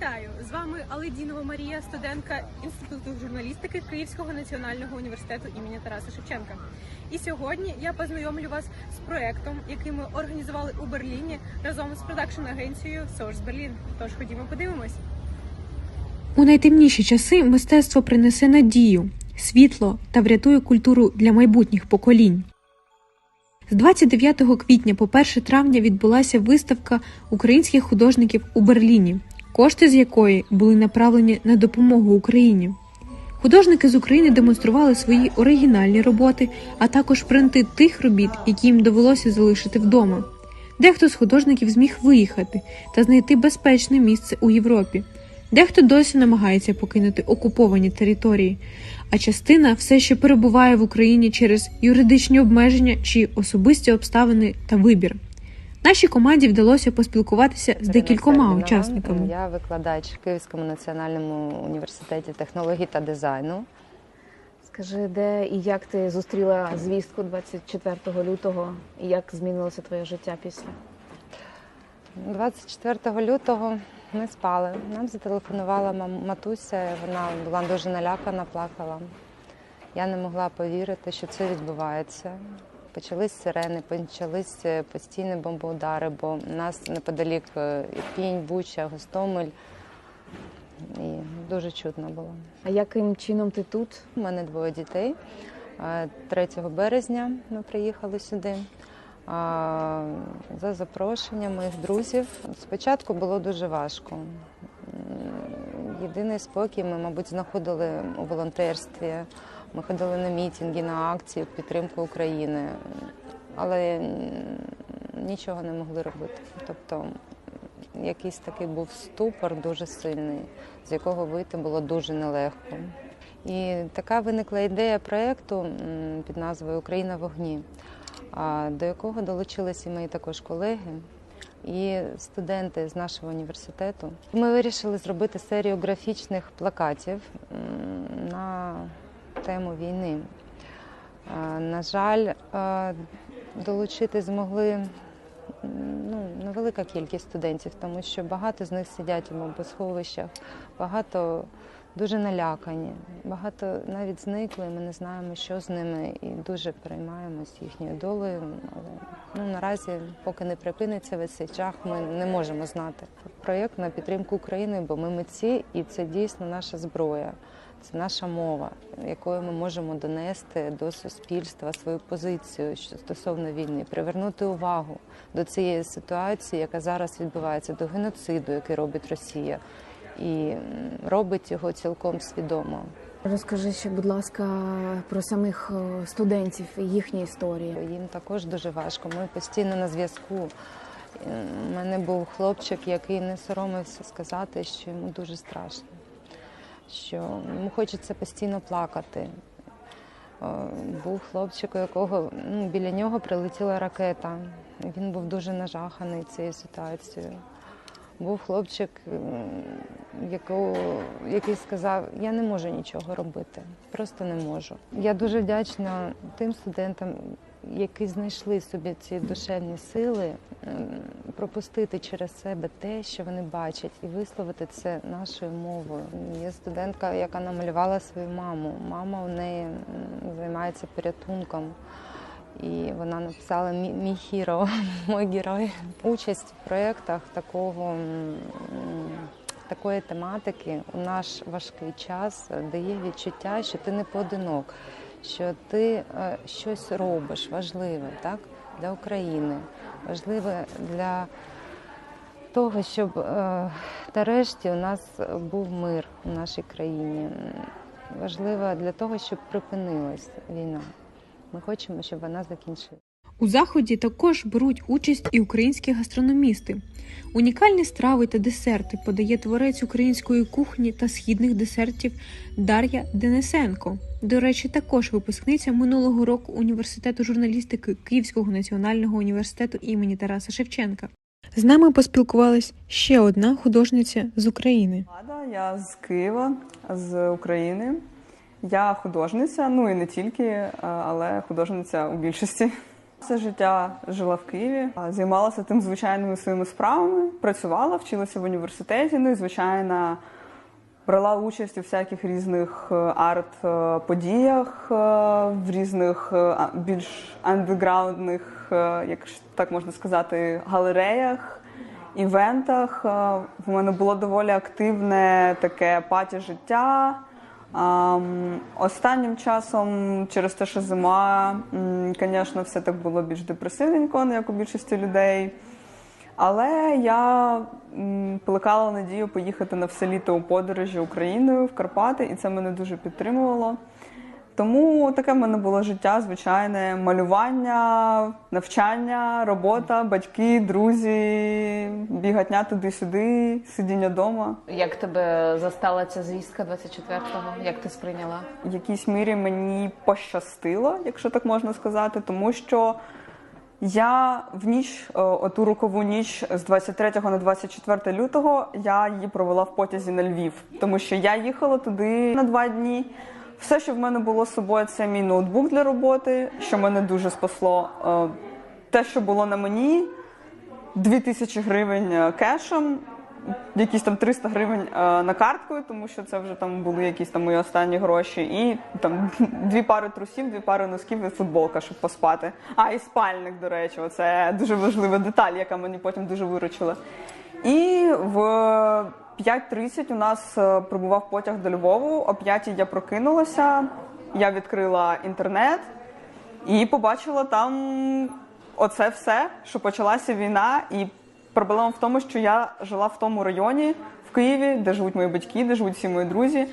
Вітаю з вами Аледінова Марія, студентка інституту журналістики Київського національного університету імені Тараса Шевченка. І сьогодні я познайомлю вас з проектом, який ми організували у Берліні разом з продакшн агенцією Source Berlin. Тож ходімо, подивимось. У найтемніші часи мистецтво принесе надію, світло та врятує культуру для майбутніх поколінь. З 29 квітня по 1 травня відбулася виставка українських художників у Берліні, кошти з якої були направлені на допомогу Україні. Художники з України демонстрували свої оригінальні роботи, а також принти тих робіт, які їм довелося залишити вдома. Дехто з художників зміг виїхати та знайти безпечне місце у Європі. Дехто досі намагається покинути окуповані території, а частина все ще перебуває в Україні через юридичні обмеження чи особисті обставини та вибір. Нашій команді вдалося поспілкуватися з декількома учасниками. Я викладач в Київському національному університеті технологій та дизайну. Скажи, де і як ти зустріла звістку 24 лютого, і як змінилося твоє життя після? 24 лютого ми спали. Нам зателефонувала матуся. Вона була дуже налякана, плакала. Я не могла повірити, що це відбувається. Почались сирени, почались е, постійні бомбоудари, бо у нас неподалік е, Ірпінь, Буча, Гостомель. І дуже чутно було. А яким чином ти тут? У мене двоє дітей. Е, 3 березня ми приїхали сюди. За запрошенням моїх друзів. Спочатку було дуже важко. Єдиний спокій ми, мабуть, знаходили у волонтерстві. Ми ходили на мітинги, на акції в підтримку України, але нічого не могли робити. Тобто якийсь такий був ступор дуже сильний, з якого вийти було дуже нелегко. І така виникла ідея проєкту під назвою Україна в огні, а, до якого долучилися і мої також колеги і студенти з нашого університету. Ми вирішили зробити серію графічних плакатів тему війни. На жаль, е, долучити змогли ну, невелика кількість студентів, тому що багато з них сидять у бомбосховищах, багато дуже налякані, багато навіть зникли. Ми не знаємо, що з ними, і дуже переймаємось їхньою долею. Але ну, наразі, поки не припиниться весь цей жах, ми не можемо знати. Проєкт на підтримку України, бо ми митці, і це дійсно наша зброя. Це наша мова, якою ми можемо донести до суспільства свою позицію що стосовно війни, привернути увагу до цієї ситуації, яка зараз відбувається, до геноциду, який робить Росія, і робить його цілком свідомо. Розкажи ще, будь ласка, про самих е, студентів і їхні історії. Їм також дуже важко. Ми постійно на зв'язку. У мене був хлопчик, який не соромився сказати, що йому дуже страшно, що йому хочеться постійно плакати. Е, Був хлопчик, у якого ну, біля нього прилетіла ракета. Він був дуже нажаханий цією ситуацією. Був хлопчик, якого, який сказав, я не можу нічого робити, просто не можу. Я дуже вдячна тим студентам, які знайшли собі ці душевні сили, пропустити через себе те, що вони бачать, і висловити це нашою мовою. Є студентка, яка намалювала свою маму. Мама у неї займається порятунком. І вона написала «Мій- хіро, мій герой. Участь в проєктах такого такої тематики у наш важкий час дає відчуття, що ти не поодинок, що ти е, щось робиш важливе так, для України, важливе для того, щоб е, нарешті у нас був мир у нашій країні. Важливе для того, щоб припинилась війна. Ми хочемо, щоб вона закінчилася. У заході також беруть участь і українські гастрономісти. Унікальні страви та десерти подає творець української кухні та східних десертів Дар'я Денисенко. До речі, також випускниця минулого року університету журналістики Київського національного університету імені Тараса Шевченка. З нами поспілкувалась ще одна художниця з України. Я з Києва, з України. Я художниця, ну і не тільки, але художниця у більшості. Все життя жила в Києві, займалася тим звичайними своїми справами, працювала, вчилася в університеті. Ну і звичайно брала участь у всяких різних е, арт-подіях, е, в різних е, більш андеграундних, е, як так можна сказати, галереях, івентах. Е, В мене було доволі активне таке паті життя. Останнім часом, через те, що зима, звісно, все так було більш депресивненько, як у більшості людей. Але я плекала надію поїхати на все літо у подорожі Україною в Карпати, і це мене дуже підтримувало. Тому таке в мене було життя, звичайне, малювання, навчання, робота, батьки, друзі, бігатня туди-сюди, сидіння вдома. Як тебе застала ця звістка 24-го? Як ти сприйняла? в якійсь мірі мені пощастило, якщо так можна сказати, тому що я в ніч, е, оту рокову ніч з 23 на 24 лютого, я її провела в потязі на Львів, тому що я їхала туди на два дні. Все, що в мене було з собою, це мій ноутбук для роботи, що мене дуже спасло. Е, Те, що було на мені, 2000 гривень е, кешем, якісь там 300 гривень е, на карткою, тому що це вже там були якісь там мої останні гроші, і там дві пари трусів, дві пари носків і футболка, щоб поспати. А і спальник, до речі, це дуже важлива деталь, яка мені потім дуже виручила. І в 5.30 у нас е, прибував потяг до Львову. О 5 я прокинулася, я відкрила інтернет і побачила там оце все, що почалася війна. І проблема в тому, що я жила в тому районі в Києві, де живуть мої батьки, де живуть всі мої друзі,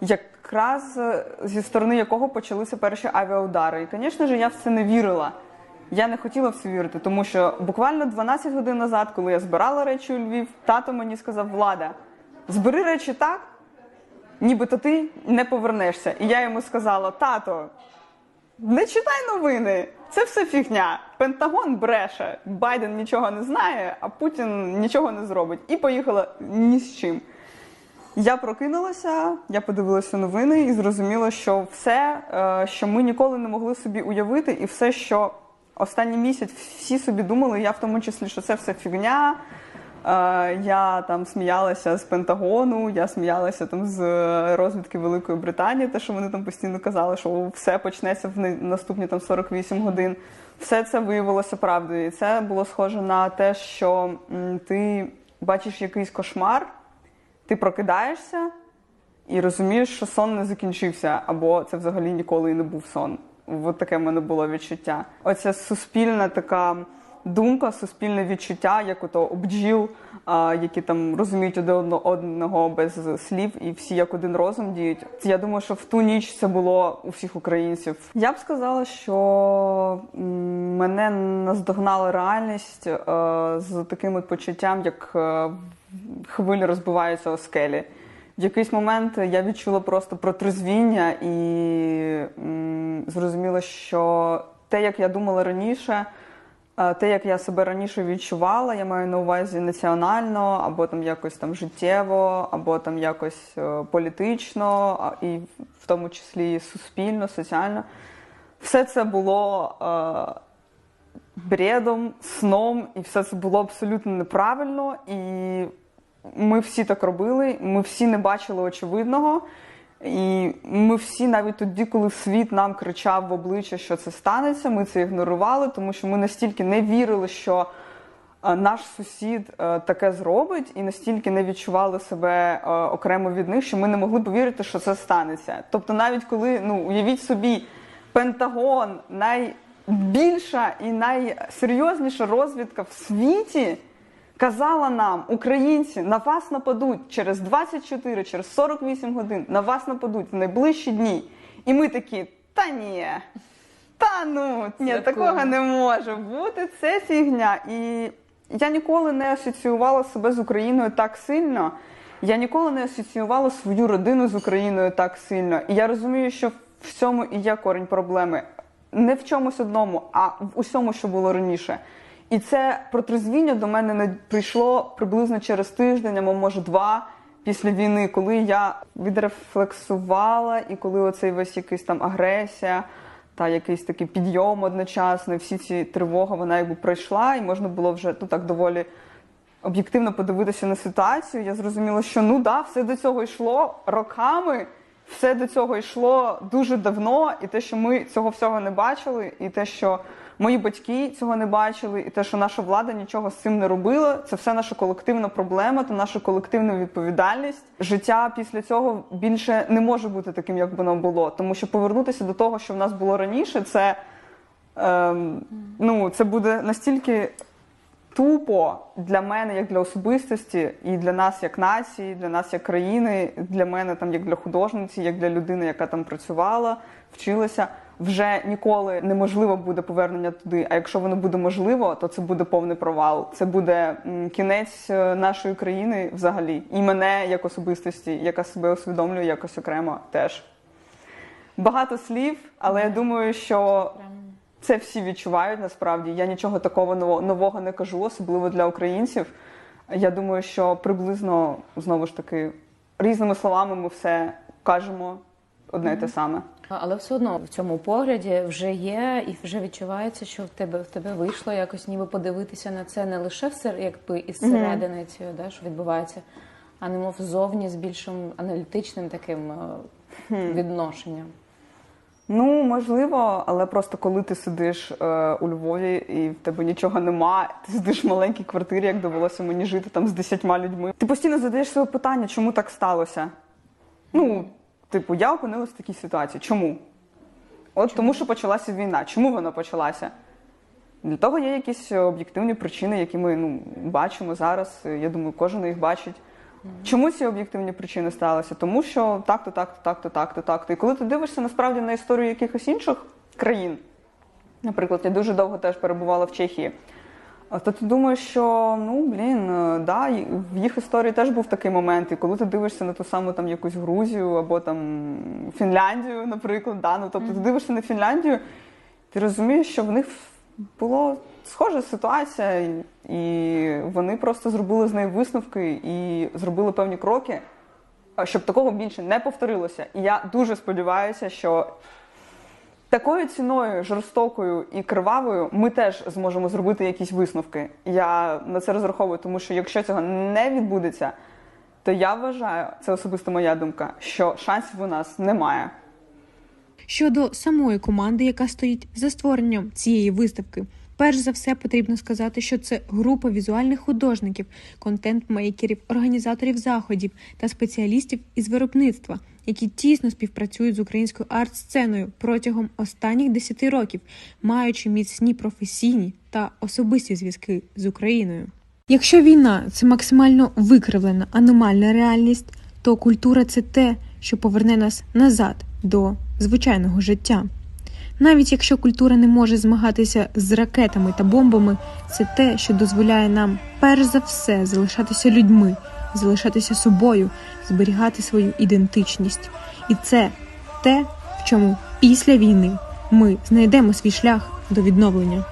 якраз е, зі сторони якого почалися перші авіаудари. І, звісно ж, я в це не вірила. Я не хотіла в це вірити, тому що буквально 12 годин назад, коли я збирала речі у Львів, тато мені сказав: Влада, збери речі так, нібито ти не повернешся. І я йому сказала: тато, не читай новини, це все фігня. Пентагон бреше, Байден нічого не знає, а Путін нічого не зробить. І поїхала ні з чим. Я прокинулася, я подивилася новини і зрозуміла, що все, е, що ми ніколи не могли собі уявити, і все, що останній місяць всі собі думали, я в тому числі, що це все фігня. Е, Я там сміялася з Пентагону, я сміялася там з розвідки Великої Британії, те, що вони там постійно казали, що все почнеться в наступні там 48 годин. Все це виявилося правдою. І це було схоже на те, що ти бачиш якийсь кошмар, ти прокидаєшся і розумієш, що сон не закінчився, або це взагалі ніколи і не був сон. От таке в мене було відчуття. Оця суспільна така думка, суспільне відчуття, як ото у бджіл, а, які там розуміють один одного без слів, і всі як один розум діють. Я думаю, що в ту ніч це було у всіх українців. Я б сказала, що мене наздогнала реальність е, з таким от почуттям, як е, хвилі розбиваються о скелі. В якийсь момент я відчула просто протрезвіння і м, зрозуміла, що те, як я думала раніше, те, як я себе раніше відчувала, я маю на увазі національно, або там якось там життєво, або там якось е, політично, і в тому числі суспільно, соціально. Все це було е, бредом, сном, і все це було абсолютно неправильно. І ми всі так робили, ми всі не бачили очевидного. І ми всі, навіть тоді, коли світ нам кричав в обличчя, що це станеться, ми це ігнорували, тому що ми настільки не вірили, що е, наш сусід е, таке зробить, і настільки не відчували себе е, окремо від них, що ми не могли повірити, що це станеться. Тобто, навіть коли ну уявіть собі, Пентагон найбільша і найсерйозніша розвідка в світі казала нам, українці, на вас нападуть через 24, через 48 годин, на вас нападуть в найближчі дні. І ми такі, та ні, та ну, ні, такого не може бути, це фігня. І я ніколи не асоціювала себе з Україною так сильно. Я ніколи не асоціювала свою родину з Україною так сильно. І я розумію, що в цьому і є корінь проблеми. Не в чомусь одному, а в усьому, що було раніше. І це протрезвіння до мене не прийшло приблизно через тиждень, або може два після війни, коли я відрефлексувала, і коли оцей весь якийсь там агресія, та якийсь такий підйом одночасний, всі ці тривоги, вона якби пройшла, і можна було вже ну так доволі об'єктивно подивитися на ситуацію. Я зрозуміла, що ну да, все до цього йшло роками, все до цього йшло дуже давно, і те, що ми цього всього не бачили, і те, що мої батьки цього не бачили, і те, що наша влада нічого з цим не робила, це все наша колективна проблема та наша колективна відповідальність. Життя після цього більше не може бути таким, як воно було, тому що повернутися до того, що в нас було раніше, це, ем, ну, це буде настільки тупо для мене, як для особистості, і для нас як нації, для нас як країни, для мене там як для художниці, як для людини, яка там працювала, вчилася. Вже ніколи неможливо буде повернення туди. А якщо воно буде можливо, то це буде повний провал. Це буде кінець е, нашої країни взагалі, і мене як особистості, яка себе усвідомлює якось окремо теж. Багато слів, але я думаю, що це всі відчувають насправді. Я нічого такого нового не кажу, особливо для українців. Я думаю, що приблизно знову ж таки різними словами ми все кажемо одне й те саме. Але все одно в цьому погляді вже є і вже відчувається, що в тебе в тебе вийшло якось ніби подивитися на це не лише всер, якби із середини цього, да, що відбувається, а немов зовні з більшим аналітичним таким е, відношенням. Ну, можливо, але просто коли ти сидиш е, у Львові і в тебе нічого нема, ти сидиш в маленькій квартирі, як довелося мені жити там з десятьма людьми. Ти постійно задаєш себе питання, чому так сталося? Ну, типу, я опинилася в такій ситуації. Чому? От тому, що почалася війна. Чому вона почалася? Для того є якісь об'єктивні причини, які ми ну, бачимо зараз. Я думаю, кожен їх бачить. Чому ці об'єктивні причини сталися? Тому що так-то, так-то, так-то, так-то, так-то. І коли ти дивишся насправді на історію якихось інших країн, наприклад, я дуже довго теж перебувала в Чехії, то ти думаєш, що ну блін, да, в їх історії теж був такий момент. І коли ти дивишся на ту саму там якусь Грузію або там Фінляндію, наприклад, да, ну тобто ти дивишся на Фінляндію, ти розумієш, що в них була схожа ситуація, і- вони просто зробили з неї висновки і зробили певні кроки, щоб такого більше не повторилося. І я дуже сподіваюся, що такою ціною жорстокою і кривавою ми теж зможемо зробити якісь висновки. Я на це розраховую, тому що якщо цього не відбудеться, то я вважаю, це особисто моя думка, що шансів у нас немає. Щодо самої команди, яка стоїть за створенням цієї виставки, перш за все потрібно сказати, що це група візуальних художників, контент-мейкерів, організаторів заходів та спеціалістів із виробництва, які тісно співпрацюють з українською арт-сценою протягом останніх 10 років, маючи міцні професійні та особисті зв'язки з Україною. Якщо війна це максимально викривлена аномальна реальність, то культура це те, що поверне нас назад до звичайного життя. Навіть якщо культура не може змагатися з ракетами та бомбами, це те, що дозволяє нам перш за все залишатися людьми, залишатися собою, зберігати свою ідентичність. І це те, в чому після війни ми знайдемо свій шлях до відновлення.